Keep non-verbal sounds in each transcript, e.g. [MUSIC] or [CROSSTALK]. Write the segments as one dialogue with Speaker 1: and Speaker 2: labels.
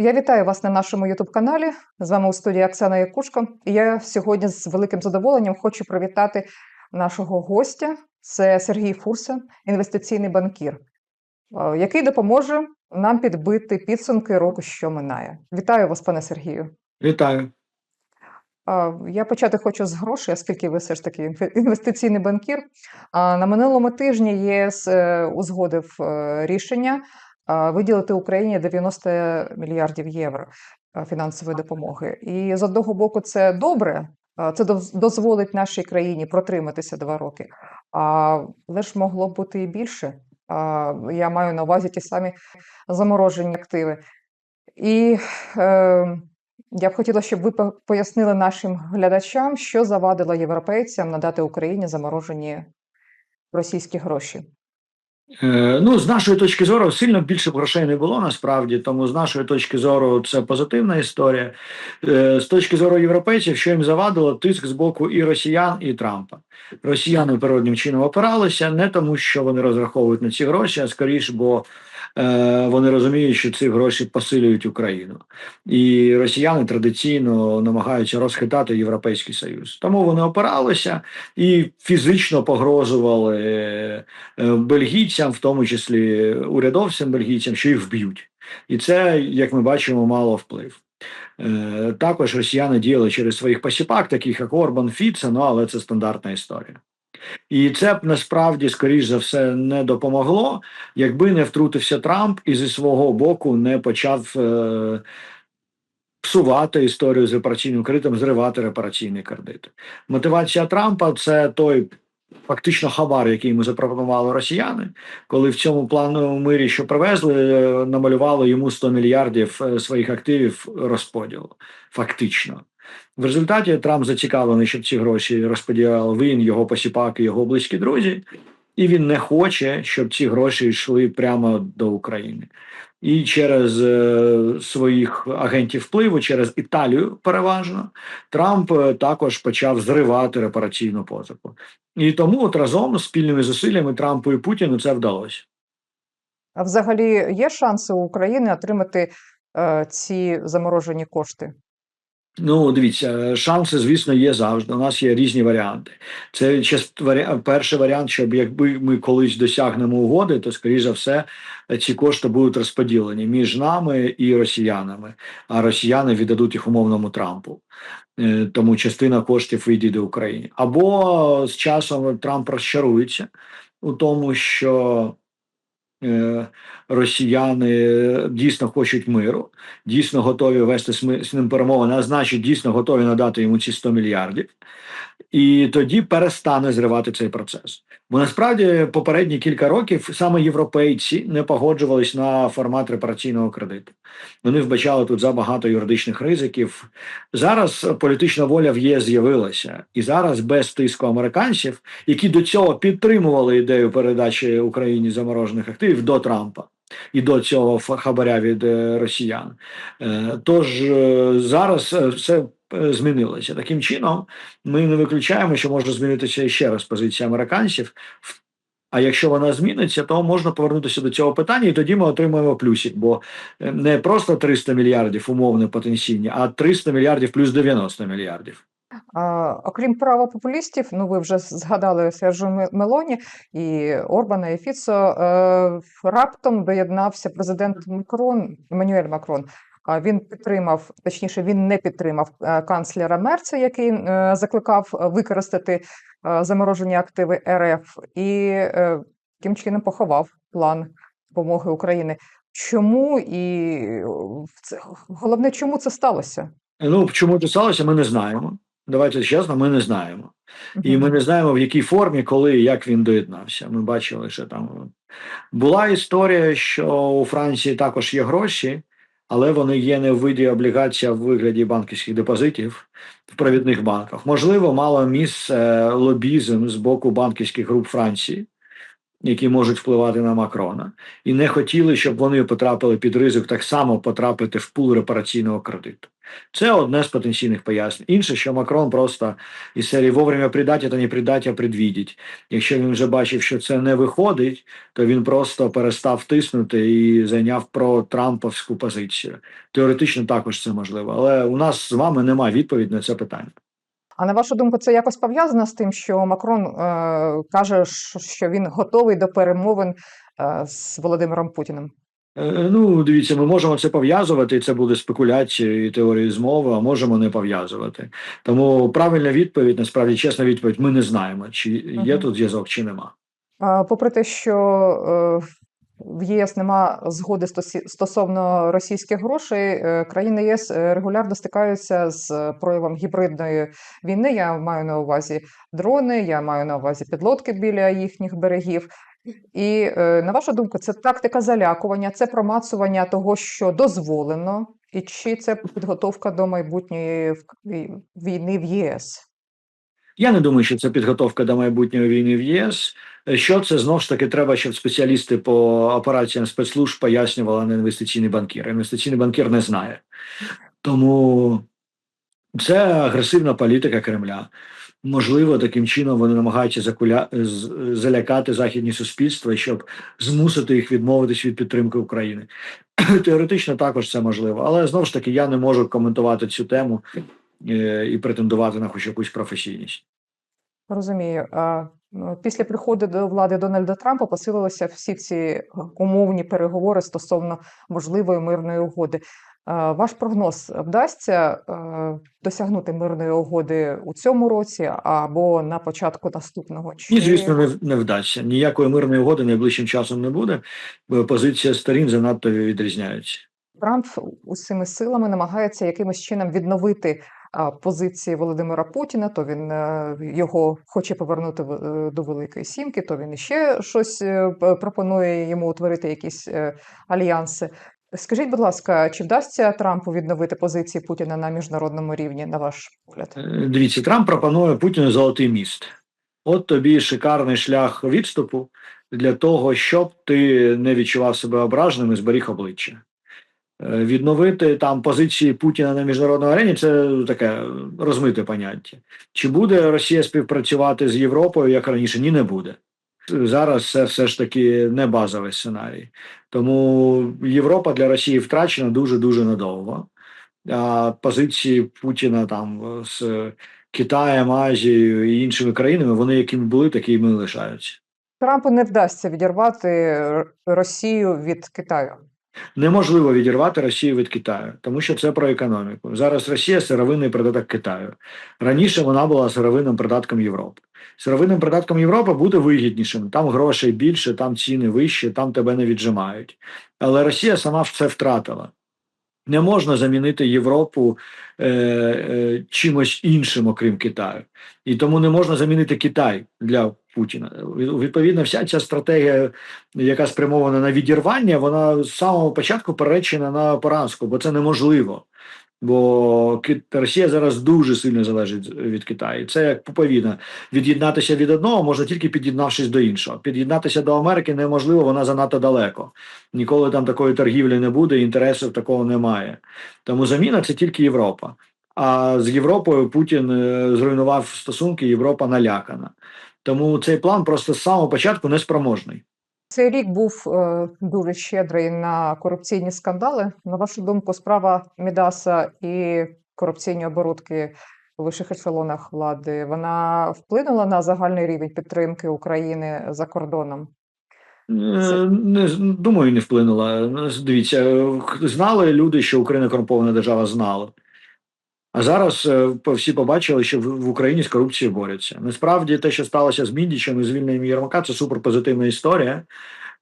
Speaker 1: Я вітаю вас на нашому Ютуб-каналі. З вами у студії Оксана Якушко. І я сьогодні з великим задоволенням хочу привітати нашого гостя. Це Сергій Фурса, інвестиційний банкір, е, який допоможе нам підбити підсумки року, що минає. Вітаю вас, пане Сергію.
Speaker 2: Вітаю.
Speaker 1: Я почати хочу з грошей, оскільки ви все ж таки інвестиційний банкір. На минулому тижні ЄС е, узгодив е, рішення виділити Україні 90 мільярдів євро фінансової допомоги. І з одного боку, це добре. Це дозволить нашій країні протриматися два роки. А, Але ж могло б бути і більше. Я маю на увазі ті самі заморожені активи. І е, я б хотіла, щоб ви пояснили нашим глядачам, що завадило європейцям надати Україні заморожені російські гроші.
Speaker 2: Е, ну, з нашої точки зору, сильно більше грошей не було насправді, тому з нашої точки зору це позитивна історія. Е, з точки зору європейців, що їм завадило, тиск з боку і росіян, і Трампа. Росіяни природним чином опиралися не тому, що вони розраховують на ці гроші, а скоріш, бо вони розуміють, що ці гроші посилюють Україну. І росіяни традиційно намагаються розхитати Європейський Союз. Тому вони опиралися і фізично погрожували е, бельгійцям, в тому числі урядовцям бельгійцям, що їх вб'ють. І це, як ми бачимо, мало вплив. Е, Також росіяни діяли через своїх посіпак, таких як Орбан, Фіце, ну але це стандартна історія. І це б насправді, скоріш за все, не допомогло, якби не втрутився Трамп і зі свого боку не почав е, псувати історію з репараційним кредитом, зривати репараційний кредит. Мотивація Трампа це той фактично хабар, який йому запропонували росіяни, коли в цьому плановому мирі, що привезли, е, намалювали йому 100 мільярдів е, своїх активів розподілу. Фактично. В результаті Трамп зацікавлений, щоб ці гроші розподіляли він, його посіпаки, його близькі друзі, і він не хоче, щоб ці гроші йшли прямо до України. І через е, своїх агентів впливу, через Італію переважно, Трамп е, також почав зривати репараційну позику. І тому от разом з спільними зусиллями Трампу і Путіну це вдалося.
Speaker 1: А взагалі є шанси у України отримати е, ці заморожені кошти?
Speaker 2: Ну, дивіться, шанси, звісно, є завжди. У нас є різні варіанти. Це част- перший варіант, щоб якби ми колись досягнемо угоди, то скоріш за все ці кошти будуть розподілені між нами і росіянами, а росіяни віддадуть їх умовному Трампу. Е, Тому частина коштів вийде до України. Або з часом Трамп розчарується у тому, що е, росіяни дійсно хочуть миру, дійсно готові вести з ним перемовини, а значить, дійсно готові надати йому ці 100 мільярдів. І тоді перестане зривати цей процес. Бо насправді попередні кілька років саме європейці не погоджувались на формат репараційного кредиту. Вони вбачали тут забагато юридичних ризиків. Зараз політична воля в ЄС з'явилася, і зараз без тиску американців, які до цього підтримували ідею передачі Україні заморожених активів до Трампа. І до цього хабаря від е, росіян. Е, Тож е, зараз все змінилося. Таким чином, ми не виключаємо, що може змінитися ще раз позиція американців. А якщо вона зміниться, то можна повернутися до цього питання, і тоді ми отримаємо плюсик, бо не просто 300 мільярдів умовно потенційні, а 300 мільярдів плюс 90 мільярдів.
Speaker 1: Окрім правопопулістів, ну ви вже згадали Сержу Мелоні і Орбана і Фіцо, е, раптом доєднався президент Макрон, Еммануель Макрон. А він підтримав, точніше, він не підтримав е, канцлера Мерца, який е, закликав використати заморожені активи РФ, і таким чином поховав план допомоги України. Чому і головне, чому це сталося?
Speaker 2: Ну чому це сталося, ми не знаємо. Давайте чесно, ми не знаємо. І ми не знаємо, в якій формі, коли і як він доєднався. Ми бачили, що там була історія, що у Франції також є гроші, але вони є не в виді облігацій, а в вигляді банківських депозитів в провідних банках. Можливо, мало місце лобізм з боку банківських груп Франції. Які можуть впливати на Макрона, і не хотіли, щоб вони потрапили під ризик так само потрапити в пул репараційного кредиту. Це одне з потенційних пояснень. Інше, що Макрон просто із серії вовремя придать, а не придать, а предвідіть. Якщо він вже бачив, що це не виходить, то він просто перестав тиснути і зайняв про Трамповську позицію. Теоретично також це можливо, але у нас з вами немає відповіді на це питання.
Speaker 1: А на вашу думку, це якось пов'язано з тим, що Макрон е, каже, що- він готовий до перемовин е, з Володимиром Путіним?
Speaker 2: Е, Ну, дивіться, ми можемо це пов'язувати, і це буде спекуляція і теорії змови, а можемо не пов'язувати. Тому правильна відповідь, насправді чесна відповідь, ми не знаємо, чи є
Speaker 1: Мгм.
Speaker 2: тут зв'язок, чи нема.
Speaker 1: Попри те, що е, в ЄС нема згоди стосовно російських грошей, е, країни ЄС е, регулярно стикаються з проявом гібридної війни. Я маю на увазі дрони, я маю на увазі підлодки біля їхніх берегів. І е, на вашу думку, це тактика залякування, це промацування того, що дозволено, і чи це підготовка до майбутньої війни в ЄС?
Speaker 2: Я не думаю, що це підготовка до майбутньої війни в ЄС. Що це знову ж таки треба, щоб спеціалісти по операціям спецслужб пояснювали, а не інвестиційний банкір. Інвестиційний банкір не знає. Тому це агресивна політика Кремля. Можливо, таким чином вони намагаються закуля... залякати західні суспільства, щоб змусити їх відмовитись від підтримки України. [CLEARS THROAT] Теоретично також це можливо, але знову ж таки я не можу коментувати цю тему і претендувати на хоч якусь професійність.
Speaker 1: Розумію. Ну, Після приходу до влади Дональда Трампа посилилися всі ці е, умовні переговори стосовно можливої мирної угоди. Ваш прогноз вдасться е, досягнути мирної угоди у цьому році або на початку наступного? Чи
Speaker 2: Ні, звісно, не, не вдасться. Ніякої мирної угоди найближчим часом не буде, позиція сторін занадто відрізняються.
Speaker 1: Трамп усіми силами намагається якимось чином відновити позиції Володимира Путіна, то він е, його хоче повернути е, до Великої Сімки, то він іще щось е, пропонує йому утворити якісь альянси. Скажіть, будь ласка, чи вдасться Трампу відновити позиції Путіна на міжнародному рівні, на ваш погляд?
Speaker 2: Дивіться, Трамп пропонує Путіну золотий міст. От тобі шикарний шлях відступу для того, щоб ти не відчував себе ображеним і зберіг обличчя. Е, Відновити там позиції Путіна на міжнародній арені це таке розмите поняття. Чи буде Росія співпрацювати з Європою як раніше? Ні, не буде. Зараз це все ж таки не базовий сценарій. Тому Європа для Росії втрачена дуже дуже надовго. А позиції Путіна там з Китаєм, Азією і іншими країнами, вони якими були, такими і лишаються.
Speaker 1: Трампу не вдасться відірвати Росію від Китаю.
Speaker 2: Неможливо відірвати Росію від Китаю, тому що це про економіку. Зараз Росія сировинний придаток Китаю. Раніше вона була сировинним придатком Європи. Сировинним придатком Європи буде вигіднішим. Там грошей більше, там ціни вищі, там тебе не віджимають. Але Росія сама це втратила. Не можна замінити Європу е, е, чимось іншим, окрім Китаю. І тому не можна замінити Китай для Путіна. Відповідно, вся ця стратегія, яка спрямована на відірвання, вона з самого початку переречена на поразку, бо це неможливо. Бо Росія зараз дуже сильно залежить від Китаю. Це як пуповіна. Від'єднатися від одного можна тільки під'єднавшись до іншого. Під'єднатися до Америки неможливо, вона занадто далеко. Ніколи там такої торгівлі не буде, інтересів такого немає. Тому заміна це тільки Європа. А з Європою Путін е, зруйнував стосунки, Європа налякана. Тому цей план просто з самого початку неспроможний.
Speaker 1: Цей рік був е, дуже щедрий на корупційні скандали. На вашу думку, справа Мідаса і корупційні оборудки у вищих ешелонах влади вона вплинула на загальний рівень підтримки України за кордоном?
Speaker 2: Е, Не думаю, не вплинула. Ну, Дивіться, е, знали люди, що Україна корумпована держава знали. А зараз е, всі побачили, що в Україні з корупцією борються. Насправді, те, що сталося з Міндічем і звільненням Єрмака, це суперпозитивна історія,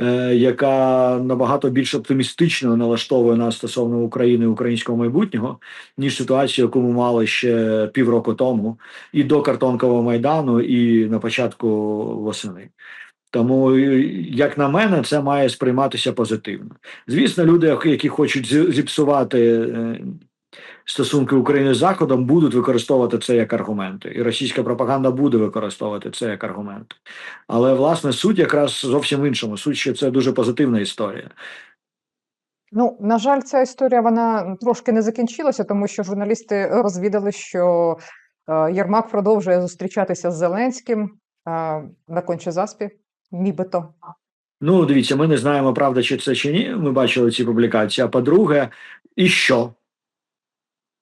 Speaker 2: е, яка набагато більш оптимістично налаштовує нас стосовно України і українського майбутнього, ніж ситуацію, яку ми мали ще півроку тому, і до картонкового майдану, і на початку восени. Тому, е, як на мене, це має сприйматися позитивно. Звісно, люди, які хочуть зіпсувати стосунки України з Заходом, будуть використовувати це як аргументи, і російська пропаганда буде використовувати це як аргументи. Але власне суть якраз зовсім в іншому. Суть, що це дуже позитивна історія.
Speaker 1: Ну, на жаль, ця історія вона трошки не закінчилася, тому що журналісти розвідали, що е, Єрмак продовжує зустрічатися з Зеленським е, на Конче-Заспі, нібито.
Speaker 2: Ну, дивіться, ми не знаємо, правда, чи це чи ні. Ми бачили ці публікації. А по-друге, і що?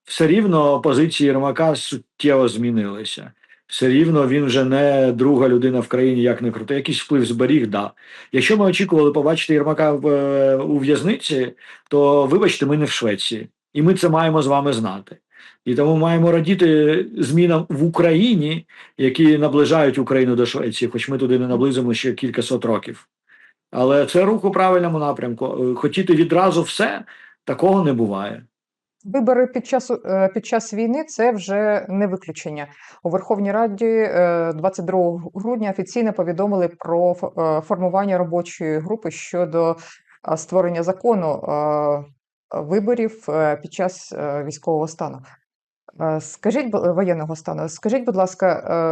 Speaker 2: Все рівно позиції Єрмака суттєво змінилися. Все рівно він вже не друга людина в країні, як не крути. Якийсь вплив зберіг, да. Якщо ми очікували побачити Єрмака в, е, у в'язниці, то вибачте, ми не в Швеції, і ми це маємо з вами знати. І тому маємо радіти змінам в Україні, які наближають Україну до Швеції, хоч ми туди не наблизимо ще кількасот років. Але це рух у правильному напрямку. Е, Хотіти відразу все такого не буває.
Speaker 1: Вибори під час, е, під час війни це вже не виключення. У Верховній Раді е, 22 грудня офіційно повідомили про е, формування робочої групи щодо е, створення закону е, виборів е, під час е, військового стану. Е, Скажіть, воєнного стану, скажіть, будь ласка,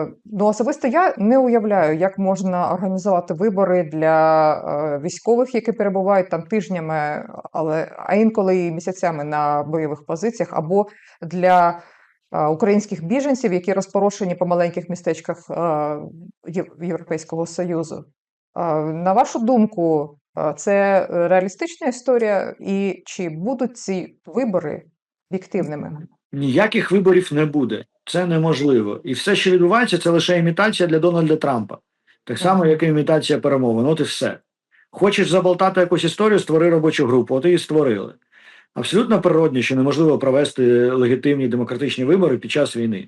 Speaker 1: е, ну особисто я не уявляю, як можна організувати вибори для е, військових, які перебувають там тижнями, але а інколи і місяцями на бойових позиціях, або для е, українських біженців, які розпорошені по маленьких містечках е, Європейського Союзу. Е, На вашу думку, е, це реалістична історія, і чи будуть ці вибори об'єктивними?
Speaker 2: Ніяких виборів не буде. Це неможливо. І все, що відбувається, це лише імітація для Дональда Трампа. Так само, як і імітація перемовин. От і все. Хочеш заболтати якусь історію, створи робочу групу. От і створили. Абсолютно природні, що неможливо провести легітимні демократичні вибори під час війни.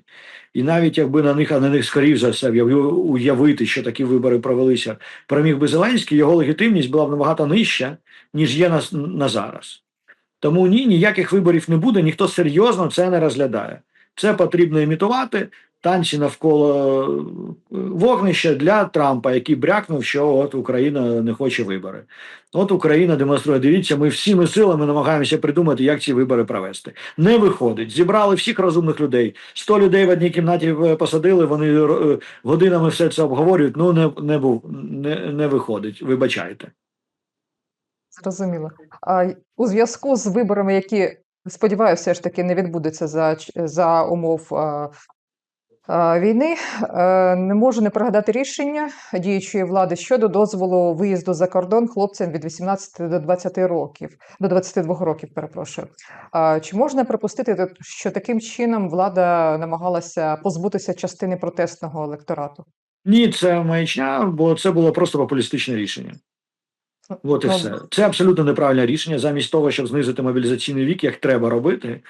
Speaker 2: І навіть якби на них, а на них скоріш за все уяв- уявити, що такі вибори провелися, переміг би Зеленський, його легітимність була б набагато нижча, ніж є на, на зараз. Тому ні, ніяких виборів не буде, ніхто серйозно це не розглядає. Це потрібно імітувати танці навколо е, вогнища для Трампа, який брякнув, що от Україна не хоче вибори. От Україна демонструє. Дивіться, ми всіми силами намагаємося придумати, як ці вибори провести. Не виходить. Зібрали всіх розумних людей. 100 людей в одній кімнаті е, посадили. Вони е, годинами все це обговорюють. Ну не, не був не, не виходить. Вибачайте.
Speaker 1: Зрозуміло. А у зв'язку з виборами, які, сподіваюся, все ж таки не відбудуться за, за умов війни, е, не можу не пригадати рішення діючої влади щодо дозволу виїзду за кордон хлопцям від 18 до 20 років, до 22 років, перепрошую. Чи можна припустити, що таким чином влада намагалася позбутися частини протестного електорату?
Speaker 2: Ні, це маячня, бо це було просто популістичне рішення. От і все. Це абсолютно неправильне рішення. Замість того, щоб знизити мобілізаційний вік, як треба робити,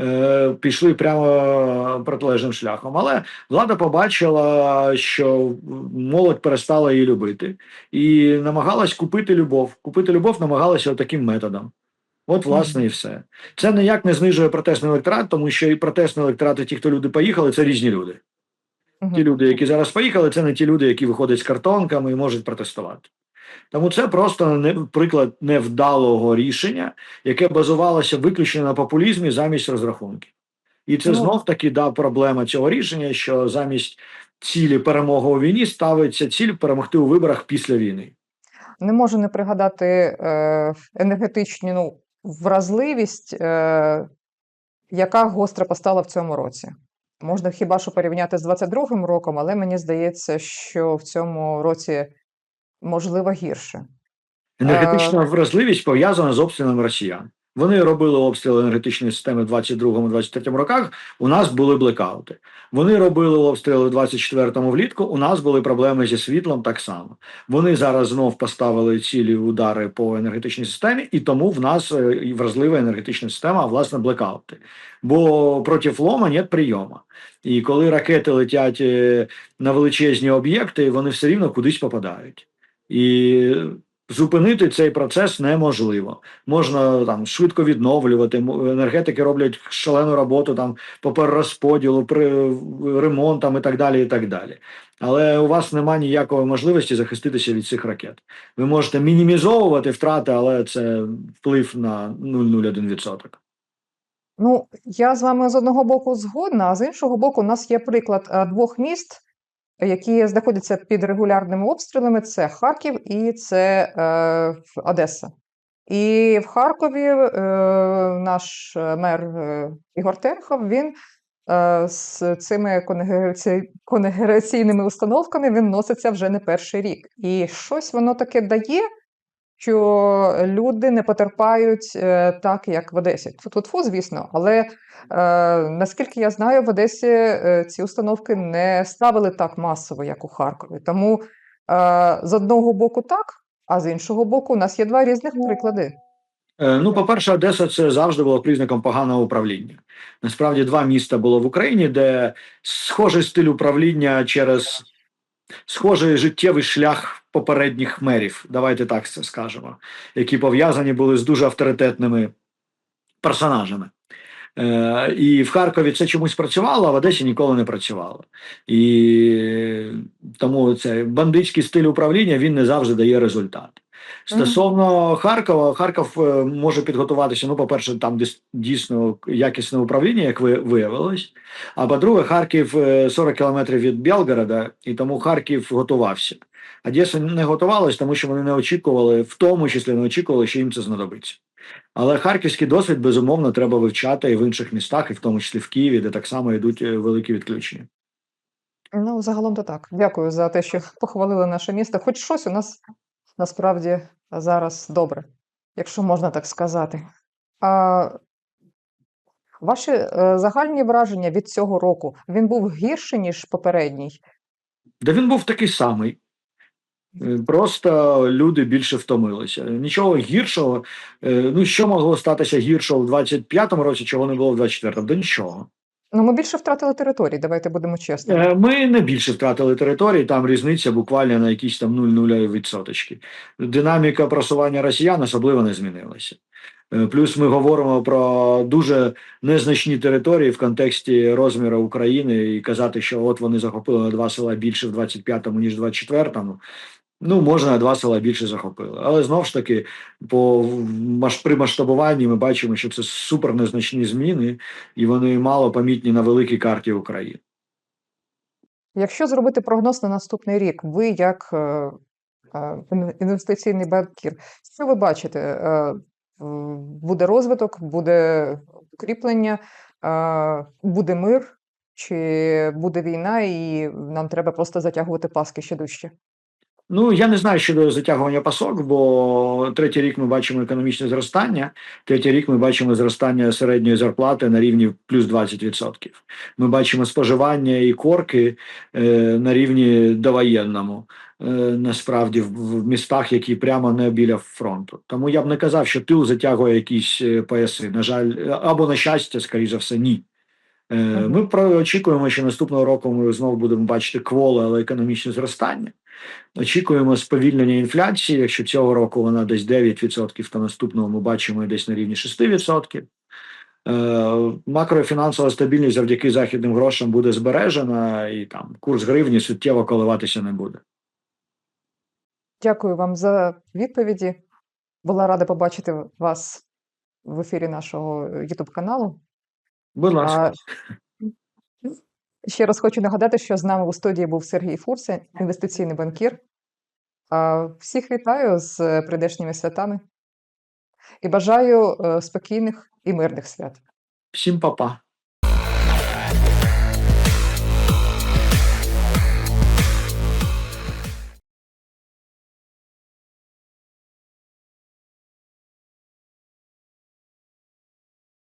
Speaker 2: е, пішли прямо протилежним шляхом. Але влада побачила, що молодь перестала її любити, і намагалась купити любов. Купити любов намагалася таким методом. От, власне, і все. Це ніяк не знижує протестний електорат, тому що і протестний електорат, і ті, хто люди поїхали, це різні люди. Ті люди, які зараз поїхали, це не ті люди, які виходять з картонками і можуть протестувати. Тому це просто приклад невдалого рішення, яке базувалося виключно на популізмі замість розрахунків. І це
Speaker 1: Ну.
Speaker 2: знов таки да, проблема цього рішення, що замість цілі перемоги у війні ставиться ціль перемогти у виборах після війни.
Speaker 1: Не можу не пригадати е, енергетичну ну, вразливість, е, яка гостро постала в цьому році. Можна хіба що порівняти з 22-м роком, але мені здається, що в цьому році можливо гірше.
Speaker 2: Енергетична вразливість пов'язана з обстрілами росіян. Вони робили обстріли енергетичної системи в 22-23 роках. У нас були блекаути. Вони робили обстріли в 24-му влітку. У нас були проблеми зі світлом так само. Вони зараз знов поставили цілі удари по енергетичній системі, і тому в нас е, вразлива енергетична система, а власне блекаути. Бо проти флома нет прийому. І коли ракети летять е, на величезні об'єкти, вони все рівно кудись попадають. І зупинити цей процес неможливо. Можна там швидко відновлювати. Енергетики роблять шалену роботу там по перерозподілу, при ремонтам і так далі. і так далі. Але у вас немає ніякої можливості захиститися від цих ракет. Ви можете мінімізовувати втрати, але це вплив на 0,01%.
Speaker 1: Ну, я з вами з одного боку згодна, а з іншого боку, у нас є приклад е, двох міст, які знаходяться під регулярними обстрілами: це Харків і це е, Одеса. І в Харкові е, наш е, мер е, Ігор Терхов він е, з цими конегераці- конегераційними установками він носиться вже не перший рік. І щось воно таке дає, що люди не потерпають е, так, як в Одесі. Тфу-тфу-тфу, звісно, але е, наскільки я знаю, в Одесі е, ці установки не ставили так масово, як у Харкові. Тому е, з одного боку так, а з іншого боку, у нас є два різних приклади.
Speaker 2: Е, Ну, по-перше, Одеса це завжди було признаком поганого управління. Насправді, два міста було в Україні, де схожий стиль управління через схожий життєвий шлях попередніх мерів, давайте так це скажемо, які пов'язані були з дуже авторитетними персонажами. Е, і в Харкові це чомусь працювало, а в Одесі ніколи не працювало. І тому цей бандитський стиль управління він не завжди дає результат. Стосовно Харкова, Харків е, може підготуватися. Ну, по-перше, там дійсно якісне управління, як ви виявилось. А по-друге, Харків е, 40 кілометрів від Білгорода, і тому Харків готувався. Одеса не готувалась, тому що вони не очікували, в тому числі не очікували, що їм це знадобиться. Але харківський досвід, безумовно, треба вивчати і в інших містах, і в тому числі в Києві, де так само йдуть е, великі відключення.
Speaker 1: Ну, загалом то так. Дякую за те, що [LAUGHS] похвалили наше місто. Хоч щось у нас насправді зараз добре, якщо можна так сказати. А ваші е, загальні враження від цього року він був гірший, ніж попередній?
Speaker 2: Де він був такий самий. Е, Просто люди більше втомилися. Нічого гіршого. е, Ну, що могло статися гіршого в 25-му році, чого не було в 24-му? Да нічого.
Speaker 1: Ну, ми більше втратили територій, давайте будемо чесними.
Speaker 2: Е, Ми не більше втратили території, там різниця буквально на якісь там 0,0 відсоточки. Динаміка просування росіян особливо не змінилася. Е, Плюс ми говоримо про дуже незначні території в контексті розміру України і казати, що от вони захопили два села більше в 25-му, ніж в 24-му. Ну, можна на два села більше захопили. Але знову ж таки, по при масштабуванні ми бачимо, що це супер незначні зміни, і вони мало помітні на великій карті України.
Speaker 1: Якщо зробити прогноз на наступний рік, ви як е, е, інвестиційний банкір, що ви бачите? Е, Буде розвиток, буде укріплення, е, буде мир, чи буде війна, і нам треба просто затягувати паски ще дужче?
Speaker 2: Ну я не знаю щодо затягування пасок, бо третій рік ми бачимо економічне зростання. Третій рік ми бачимо зростання середньої зарплати на рівні плюс 20%. Ми бачимо споживання і корки е, на рівні довоєнному. е, Насправді в, містах, які прямо не біля фронту. Тому я б не казав, що тил затягує якісь е, пояси. На жаль, або на щастя, скоріше за все, ні. Е. Ми очікуємо, що наступного року ми знову будемо бачити кволе, але економічне зростання. Очікуємо сповільнення інфляції. Якщо цього року вона десь 9%, то наступного ми бачимо десь на рівні 6%. Е, макрофінансова стабільність завдяки західним грошам буде збережена, і там курс гривні суттєво коливатися не буде.
Speaker 1: Дякую вам за відповіді. Була рада побачити вас в ефірі нашого YouTube каналу.
Speaker 2: Будь ласка.
Speaker 1: Ще раз хочу нагадати, що з нами у студії був Сергій Фурсен, інвестиційний банкір. Всіх вітаю з прийдешніми святами і бажаю е, спокійних і мирних свят.
Speaker 2: Всім па-па.